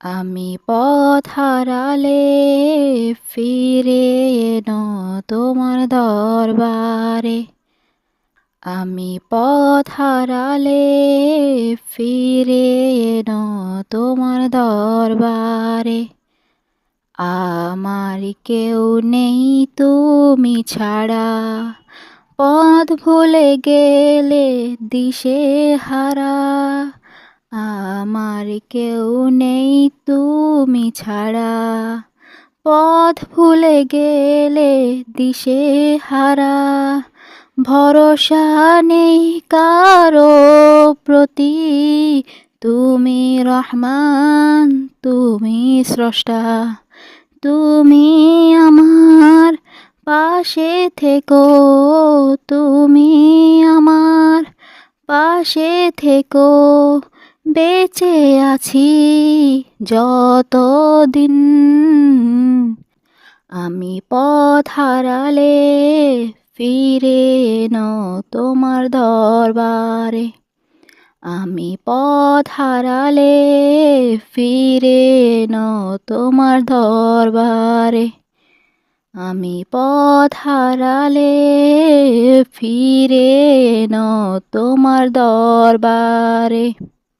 আমি পথ হারালে ফিরে এনো তোমার দরবারে। আমি পথ হারালে ফিরে এনো তোমার দরবারে। আমার কেউ নেই তুমি ছাড়া। পথ ভুলে গেলে দিশে হারা। আমার কেউ নেই তুমি ছাড়া। পথ ভুলে গেলে দিশে হারা। ভরসা নেই কারও প্রতি। তুমি রহমান, তুমি স্রষ্টা। তুমি আমার পাশে থেকো, তুমি আমার পাশে থেকো। বেঁচে আছি যতদিন। আমি পথ হারালে ফিরে এনো তোমার দরবারে। আমি পথ হারালে ফিরে এনো তোমার দরবারে। আমি পথ হারালে ফিরে এনো তোমার দরবারে।